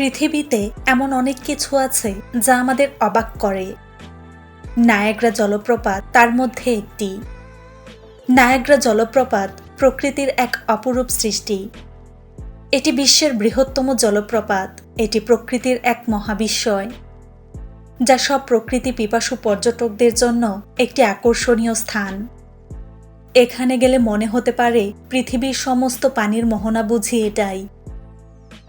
পৃথিবীতে এমন অনেক কিছু আছে যা আমাদের অবাক করে। নায়াগ্রা জলপ্রপাত তার মধ্যে একটি। নায়াগ্রা জলপ্রপাত প্রকৃতির এক অপরূপ সৃষ্টি। এটি বিশ্বের বৃহত্তম জলপ্রপাত। এটি প্রকৃতির এক মহাবিস্ময়, যা সব প্রকৃতি পিপাসু পর্যটকদের জন্য একটি আকর্ষণীয় স্থান। এখানে গেলে মনে হতে পারে পৃথিবীর সমস্ত পানির মোহনা বুঝি এটাই।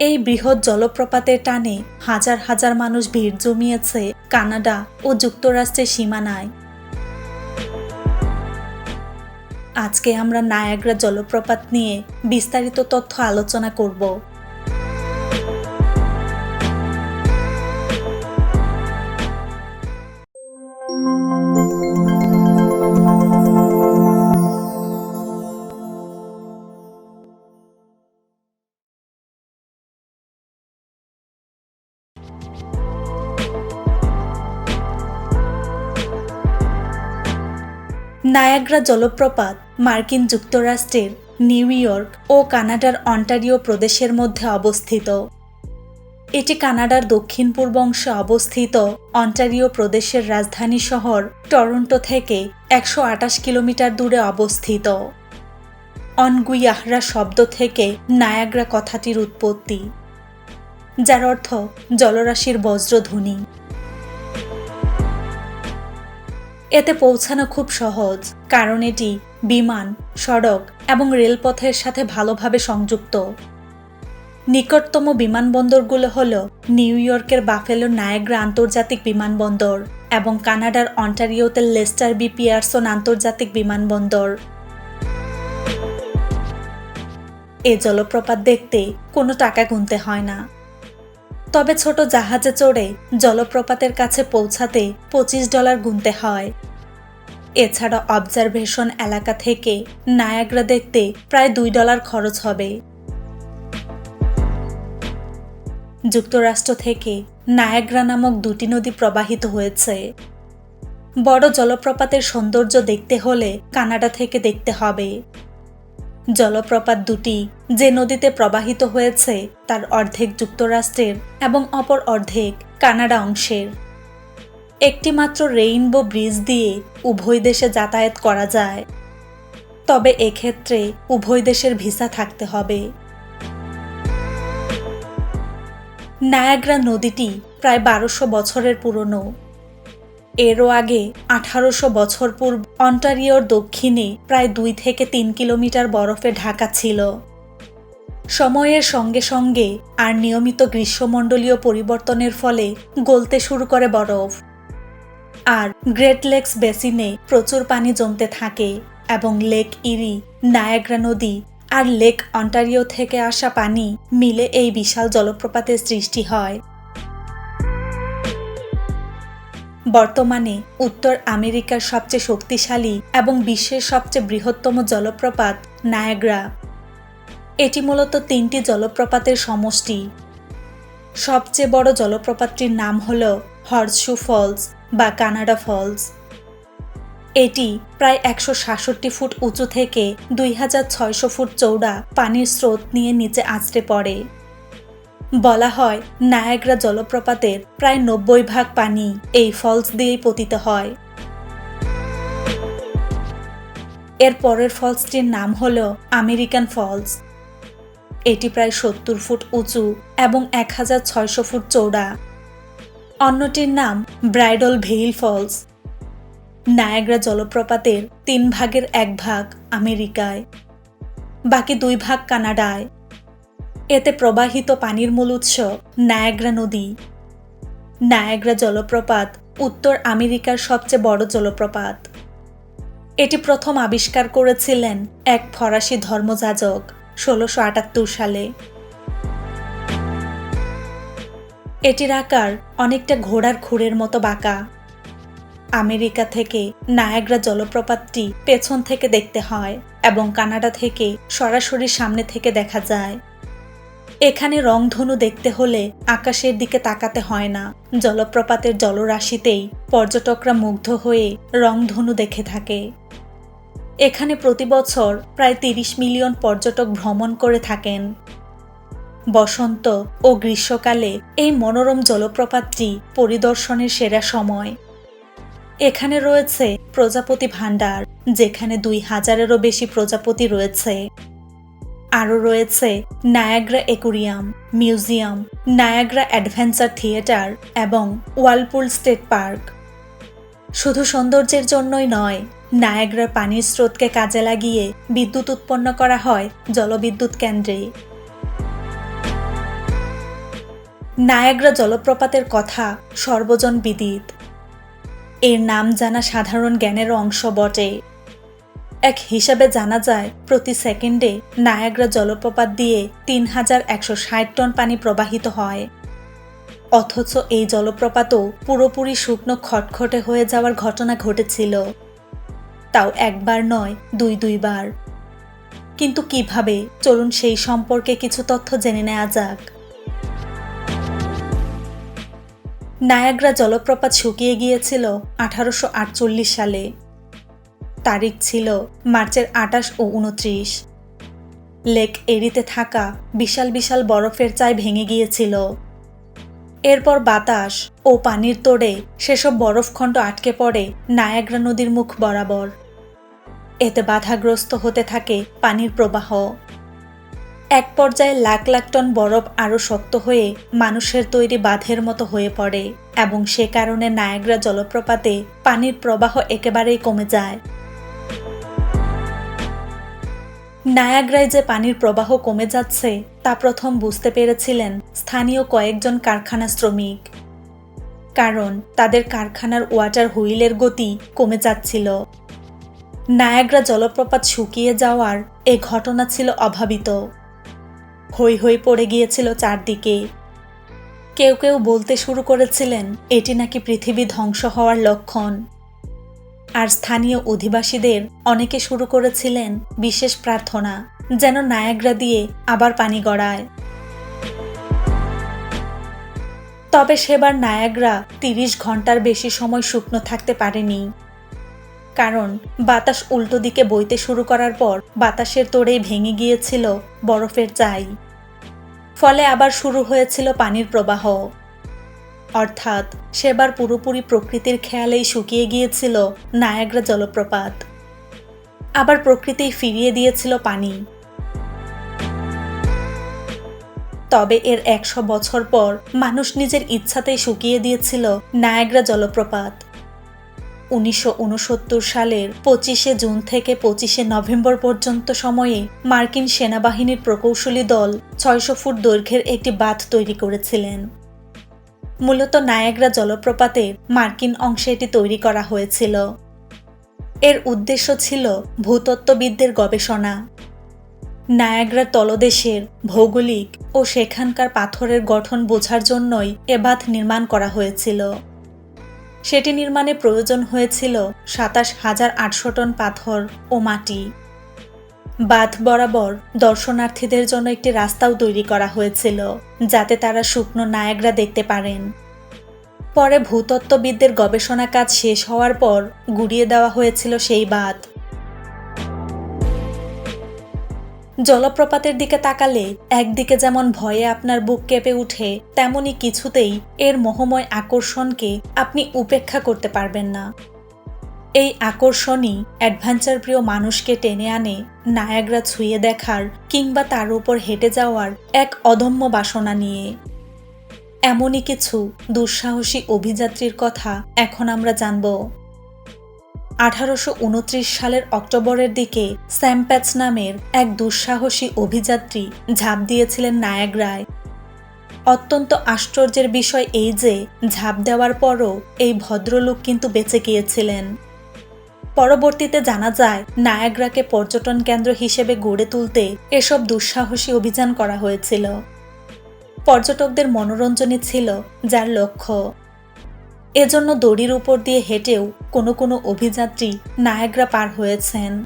এই বৃহৎ জলপ্রপাতের টানে হাজার হাজার মানুষ ভিড় জমিয়েছে কানাডা ও যুক্তরাষ্ট্রের সীমানায়। আজকে আমরা নায়াগ্রা জলপ্রপাত নিয়ে বিস্তারিত তথ্য আলোচনা করব। নায়াগ্রা জলপ্রপাত, মার্কিন যুক্তরাষ্ট্রের নিউ ইয়র্ক ও কানাডার অন্টারিও প্রদেশের মধ্যে অবস্থিত। এটি কানাডার দক্ষিণ পূর্ব অংশে অবস্থিত অন্টারিও প্রদেশের রাজধানী শহর টরন্টো থেকে একশো আটাশ কিলোমিটার দূরে অবস্থিত। অনগুইয়াহরা শব্দ থেকে নায়াগ্রা কথাটির উৎপত্তি, যার অর্থ জলরাশির বজ্রধ্বনি। এতে পৌঁছানো খুব সহজ, কারণ এটি বিমান, সড়ক এবং রেলপথের সাথে ভালোভাবে সংযুক্ত। নিকটতম বিমানবন্দরগুলো হল নিউ ইয়র্কের বাফেলো নায়াগ্রা আন্তর্জাতিক বিমানবন্দর এবং কানাডার অন্টারিওতে লেস্টার বি পিয়ারসন আন্তর্জাতিক বিমানবন্দর। এ জলপ্রপাত দেখতে কোনো টাকা গুনতে হয় না। তবে ছোট জাহাজে চড়ে জলপ্রপাতের কাছে পৌঁছাতে পঁচিশ ডলার গুনতে হয়। এছাড়া অবজারভেশন এলাকা থেকে নায়াগ্রা দেখতে প্রায় দুই ডলার খরচ হবে। যুক্তরাষ্ট্র থেকে নায়াগ্রা নামক দুটি নদী প্রবাহিত হয়েছে। বড় জলপ্রপাতের সৌন্দর্য দেখতে হলে কানাডা থেকে দেখতে হবে। জলপ্রপাত দুটি, যে নদীতে প্রবাহিত হয়েছে, তার অর্ধেক যুক্তরাষ্ট্রের এবং অপর অর্ধেক কানাডা অংশের। একটি মাত্র রেইনবো ব্রিজ দিয়ে উভয় দেশে যাতায়াত করা যায়। তবে এক্ষেত্রে উভয় দেশের ভিসা থাকতে হবে। নায়াগ্রা নদীটি প্রায় বারোশো বছরের পুরনো। এরও আগে আঠারোশো বছর পূর্ব অন্টারিওর দক্ষিণে প্রায় দুই থেকে তিন কিলোমিটার বরফে ঢাকা ছিল। সময়ের সঙ্গে সঙ্গে আর নিয়মিত গ্রীষ্মমণ্ডলীয় পরিবর্তনের ফলে গলতে শুরু করে বরফ। আর গ্রেট লেকস বেসিনে প্রচুর পানি জমতে থাকে এবং লেক ইরি, নায়াগ্রা নদী আর লেক অন্টারিও থেকে আসা পানি মিলে এই বিশাল জলপ্রপাতের সৃষ্টি হয়। বর্তমানে উত্তর আমেরিকার সবচেয়ে শক্তিশালী এবং বিশ্বের সবচেয়ে বৃহত্তম জলপ্রপাত নায়াগ্রা। এটি মূলত তিনটি জলপ্রপাতের সমষ্টি। সবচেয়ে বড় জলপ্রপাতটির নাম হল হর্সশু ফলস বা কানাডা ফলস। এটি প্রায় একশো সাতষট্টি ফুট উঁচু থেকে দুই হাজার ছয়শো ফুট চৌড়া পানির স্রোত নিয়ে নিচে আছড়ে পড়ে। বলা হয়, নায়াগ্রা জলপ্রপাতের প্রায় নব্বই ভাগ পানি এই ফলস দিয়েই পতিত হয়। এর পরের ফলসটির নাম হল আমেরিকান ফলস। এটি প্রায় সত্তর ফুট উঁচু এবং এক হাজার ছয়শো ফুট চৌড়া অন্যটির নাম ব্রাইডল ভেইল ফলস। নায়াগ্রা জলপ্রপাতের তিন ভাগের এক ভাগ আমেরিকায়। বাকি দুই ভাগ কানাডায়। এতে প্রবাহিত পানির মূল উৎস নায়াগ্রা নদী। নায়াগ্রা জলপ্রপাত উত্তর আমেরিকার সবচেয়ে বড় জলপ্রপাত। এটি প্রথম আবিষ্কার করেছিলেন এক ফরাসি ধর্মযাজক ষোলোশো আটাত্তর সালে। এটির আকার অনেকটা ঘোড়ার খুঁড়ের মতো বাঁকা। আমেরিকা থেকে নায়াগ্রা জলপ্রপাতটি পেছন থেকে দেখতে হয় এবং কানাডা থেকে সরাসরি সামনে থেকে দেখা যায়। এখানে রংধনু দেখতে হলে আকাশের দিকে তাকাতে হয় না। জলপ্রপাতের জলরাশিতেই পর্যটকরা মুগ্ধ হয়ে রংধনু দেখে থাকে। এখানে প্রতি বছর প্রায় তিরিশ মিলিয়ন পর্যটক ভ্রমণ করে থাকেন। বসন্ত ও গ্রীষ্মকালে এই মনোরম জলপ্রপাতটি পরিদর্শনের সেরা সময়। এখানে রয়েছে প্রজাপতি ভাণ্ডার, যেখানে দুই হাজারেরও বেশি প্রজাপতি রয়েছে। আরও রয়েছে Niagara aquarium, museum, Niagara adventure theatre এবং ওয়ালপুল স্টেট পার্ক। শুধু সৌন্দর্যের জন্যই নয়, নায়াগ্রার পানির স্রোতকে কাজে লাগিয়ে বিদ্যুৎ উৎপন্ন করা হয় জলবিদ্যুৎ কেন্দ্রে। নায়াগ্রা জলপ্রপাতের কথা সর্বজন বিদিত। এর নাম জানা সাধারণ জ্ঞানের অংশ বটে। এক হিসাবে জানা যায়, প্রতি সেকেন্ডে নায়াগ্রা জলপ্রপাত দিয়ে তিন হাজার একশো ষাট টন পানি প্রবাহিত হয়। অথচ এই জলপ্রপাতও পুরোপুরি শুকনো খটখটে হয়ে যাওয়ার ঘটনা ঘটেছিল। তাও একবার নয়, দুই দুইবার। কিন্তু কীভাবে? চলুন সেই সম্পর্কে কিছু তথ্য জেনে নেওয়া যাক। নায়াগ্রা জলপ্রপাত শুকিয়ে গিয়েছিল আঠারোশো আটচল্লিশ সালে। তারিখ ছিল মার্চের আটাশ ও উনত্রিশ। লেক এরিতে থাকা বিশাল বিশাল বরফের চাই ভেঙে গিয়েছিল। এরপর বাতাস ও পানির তোড়ে সেসব বরফখণ্ড আটকে পড়ে নায়াগ্রা নদীর মুখ বরাবর। এতে বাধাগ্রস্ত হতে থাকে পানির প্রবাহ। এক পর্যায়ে লাখ লাখ টন বরফ আরও শক্ত হয়ে মানুষের তৈরি বাঁধের মতো হয়ে পড়ে এবং সে কারণে নায়াগ্রা জলপ্রপাতে পানির প্রবাহ একেবারেই কমে যায়। নায়াগ্রায় যে পানির প্রবাহ কমে যাচ্ছে, তা প্রথম বুঝতে পেরেছিলেন স্থানীয় কয়েকজন কারখানা শ্রমিক। কারণ তাদের কারখানার ওয়াটার হুইলের গতি কমে যাচ্ছিল। নায়াগ্রা জলপ্রপাত শুকিয়ে যাওয়ার এ ঘটনা ছিল অভাবিত। হই হই পড়ে গিয়েছিল চারদিকে। কেউ কেউ বলতে শুরু করেছিলেন, এটি নাকি পৃথিবী ধ্বংস হওয়ার লক্ষণ। আর স্থানীয় অধিবাসীদের অনেকে শুরু করেছিলেন বিশেষ প্রার্থনা, যেন নায়াগ্রা দিয়ে আবার পানি গড়ায়। তবে সেবার নায়াগ্রা তিরিশ ঘণ্টার বেশি সময় শুকনো থাকতে পারেনি। কারণ বাতাস উল্টো দিকে বইতে শুরু করার পর বাতাসের তোড়েই ভেঙে গিয়েছিল বরফের চাই ফলে আবার শুরু হয়েছিল পানির প্রবাহ। অর্থাৎ সেবার পুরোপুরি প্রকৃতির খেয়ালেই শুকিয়ে গিয়েছিল নায়াগ্রা জলপ্রপাত। আবার প্রকৃতি ফিরিয়ে দিয়েছিল পানি। তবে এর একশো বছর পর মানুষ নিজের ইচ্ছাতেই শুকিয়ে দিয়েছিল নায়াগ্রা জলপ্রপাত। উনিশশো উনসত্তর সালের পঁচিশে জুন থেকে পঁচিশে নভেম্বর পর্যন্ত সময়ে মার্কিন সেনাবাহিনীর প্রকৌশলী দল ছয়শো ফুট দৈর্ঘ্যের একটি বাঁধ তৈরি করেছিলেন। মূলত নায়াগ্রা জলপ্রপাতের মার্কিন অংশে এটি তৈরি করা হয়েছিল। এর উদ্দেশ্য ছিল ভূতত্ত্ববিদদের গবেষণা। নায়াগ্রার তলদেশের ভৌগোলিক ও সেখানকার পাথরের গঠন বোঝার জন্যই এ বাঁধ নির্মাণ করা হয়েছিল। সেটি নির্মাণে প্রয়োজন হয়েছিল সাতাশ হাজার আটশো টন পাথর ও মাটি। বাঁধ বরাবর দর্শনার্থীদের জন্য একটি রাস্তাও তৈরি করা হয়েছিল, যাতে তারা শুকনো নায়াগ্রা দেখতে পারেন। পরে ভূতত্ত্ববিদদের গবেষণা কাজ শেষ হওয়ার পর গুড়িয়ে দেওয়া হয়েছিল সেই বাঁধ। জলপ্রপাতের দিকে তাকালে একদিকে যেমন ভয়ে আপনার বুক কেঁপে উঠে, তেমনি কিছুতেই এর মোহময় আকর্ষণকে আপনি উপেক্ষা করতে পারবেন না। এই আকর্ষণই অ্যাডভেঞ্চার প্রিয় মানুষকে টেনে আনে নায়াগ্রা ছুঁয়ে দেখার কিংবা তার উপর হেঁটে যাওয়ার এক অদম্য বাসনা নিয়ে। এমনই কিছু দুঃসাহসী অভিযাত্রীর কথা এখন আমরা জানব। আঠারোশো উনত্রিশ সালের অক্টোবরের দিকে স্যাম্প্যাচ নামের এক দুঃসাহসী অভিযাত্রী ঝাঁপ দিয়েছিলেন নায়াগ্রায়। অত্যন্ত আশ্চর্যের বিষয় এই যে, ঝাঁপ দেওয়ার পরও এই ভদ্রলোক কিন্তু বেঁচে গিয়েছিলেন। পরবর্তীতে জানা যায়, নায়াগ্রাকে পর্যটন কেন্দ্র হিসেবে গড়ে তুলতে এসব দুঃসাহসী অভিযান করা হয়েছিল। পর্যটকদের মনোরঞ্জনই ছিল যার লক্ষ্য। এজন্য দড়ির উপর দিয়ে হেঁটেও কোনো কোনো অভিযাত্রী নায়াগ্রা পার হয়েছেন।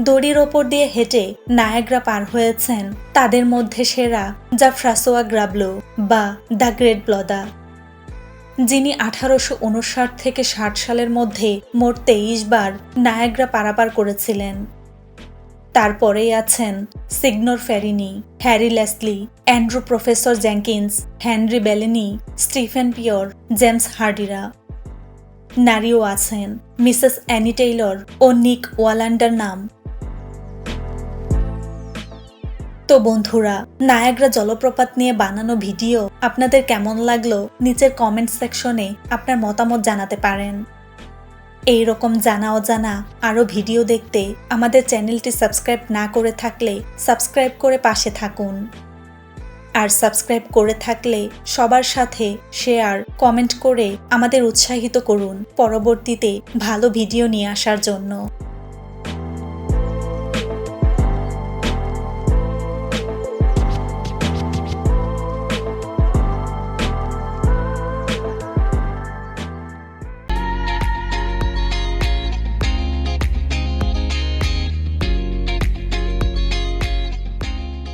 দড়ির ওপর দিয়ে হেঁটে নায়াগ্রা পার হয়েছেন তাদের মধ্যে সেরা যা ফ্রাসোয়া গ্রাবলো বা দ্য গ্রেট ব্লদা। যিনি আঠারোশো উনষাট থেকে ষাট সালের মধ্যে মোট তেইশ বার নায়াগ্রা পারাপার করেছিলেন। তারপরেই আছেন Signor Farini, Harry Leslie, Andrew professor Jenkins, Henry Bellini, Stephen Peer James হার্ডিরা। নারীও আছেন, মিসেস অ্যানি টেইলর ও নিক ওয়ালান্ডার নাম। তো বন্ধুরা, নায়াগ্রা জলপ্রপাত নিয়ে বানানো ভিডিও আপনাদের কেমন লাগল নিচের কমেন্ট সেকশনে আপনার মতামত জানাতে পারেন। এই রকম জানা অজানা আরও ভিডিও দেখতে আমাদের চ্যানেলটি সাবস্ক্রাইব না করে থাকলে সাবস্ক্রাইব করে পাশে থাকুন। আর সাবস্ক্রাইব করে থাকলে সবার সাথে শেয়ার কমেন্ট করে আমাদের উৎসাহিত করুন পরবর্তীতে ভালো ভিডিও নিয়ে আসার জন্য।